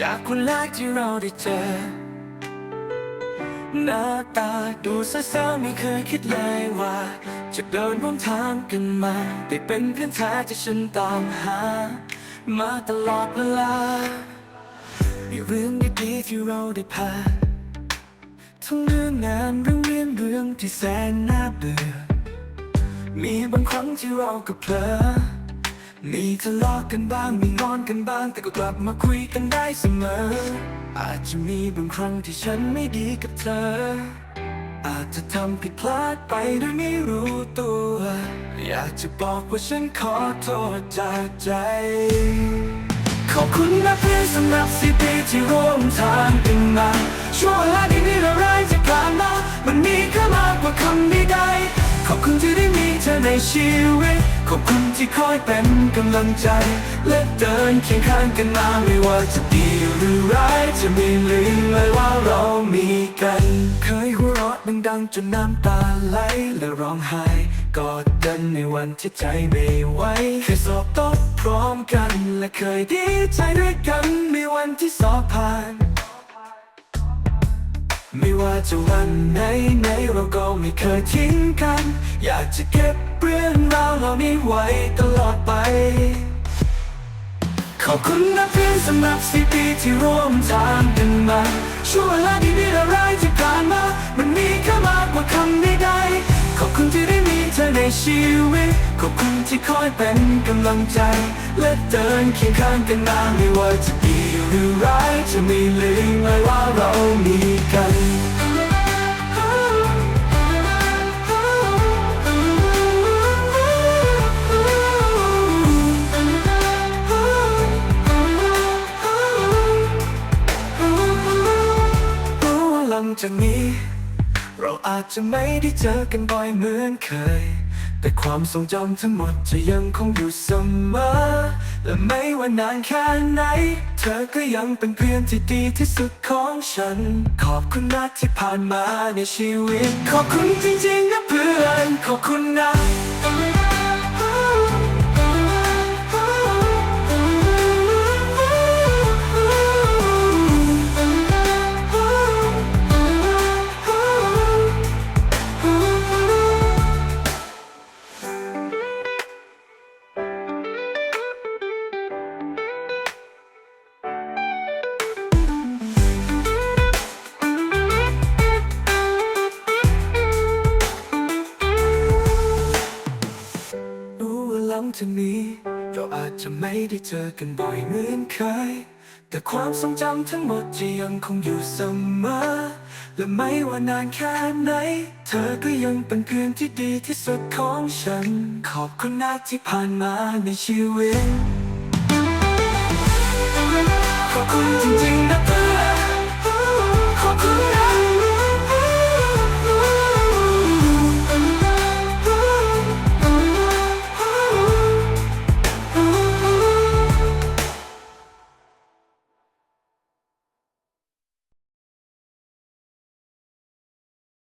จากคนแรกที่เราได้เจอ หน้าตาดูเศร้าๆไม่เคยคิดเลยว่า จะเดินร่วมทางกันมา ได้เป็นเพื่อนแท้ที่ฉันตามหา มาตลอดเวลามีเรื่องดีๆที่เราได้ผ่านทั้งเรื่องงานเรื่องเรียนเรื่องที่แสนน่าเบื่อ มีบางครั้งที่เราก็เผลอ มีทะเลาะกันบ้างมีงอนกันบ้าง แต่ก็กลับมาคุยกันได้เสมอ อาจจะมีบางครั้งที่ฉันไม่ดีกับเธอ อาจจะทำผิดพลาดไปโดยไม่รู้ตัว อยากจะบอกว่าฉันขอโทษจากใจ ขอบคุณนะเพื่อนสำหรับสิปีที่ร่วมทางกันมาช่วงเวลาดีๆและร้ายที่ผ่านมามันมีค่ามากกว่าคำใดๆ อบคุณที่ได้มีเธอในชีวิต ขอบคุณที่คอยเป็นกำลังใจ และเดินเคียงข้างกันมาไม่ว่าจะดีหรือร้ายจะไม่ลืมเลยว่าเรามีกัน เคยหัวเราะดังๆจนน้ำตาไหลและร้องไห้กอดกันในวันที่ใจไม่ไหวเคยสอบตกพร้อมกัน และเคยดีใจด้วยกันในวันที่สอบผ่าน ไม่ว่าจะวันไหนไหนเรา ไม่เคยทิ้งกัน อยากจะเก็บเรื่องราวเหล่านี้ไว้ตลอดไป ขอบคุณนะเพื่อนสำหรับสิปีที่ร่วมทางกันมา ช่วงเวลาดีๆและร้ายที่ผ่านมา มันมีค่ามากกว่าคำใดๆขอบคุณที่ได้มีเธอในชีวิต ขอบคุณที่คอยเป็นกำลังใจ และเดินเคียงข้างกันมาไม่ว่าจะดีหรือร้ายจะม่ลืมเลยว่าเรามี จากนี้ เราอาจจะไม่ได้เจอกันบ่อยเหมือนเคย แต่ความทรงจำทั้งหมดจะยังคงอยู่เสมอ และไม่ว่านานแค่ไหน เธอก็ยังเป็นเพื่อนที่ดีที่สุดของฉัน ขอบคุณนะที่ผ่านมาในชีวิต ขอบคุณจริงๆนะเพื่อน ขอบคุณนะ รู้ว่าหลังนี้ เราอาจจะไม่ได้เจอกันบ่อยเหมือนเคย แต่ความทรงจำทั้งหมดจะยังคงอยู่เสมอ และไม่ว่านานแค่ไหน เธอก็ยังเป็นเพื่อนที่ดีที่สุดของฉัน ขอบคุณนะที่ผ่านมาในชีวิต ขอบคุณจริงๆนะเพื่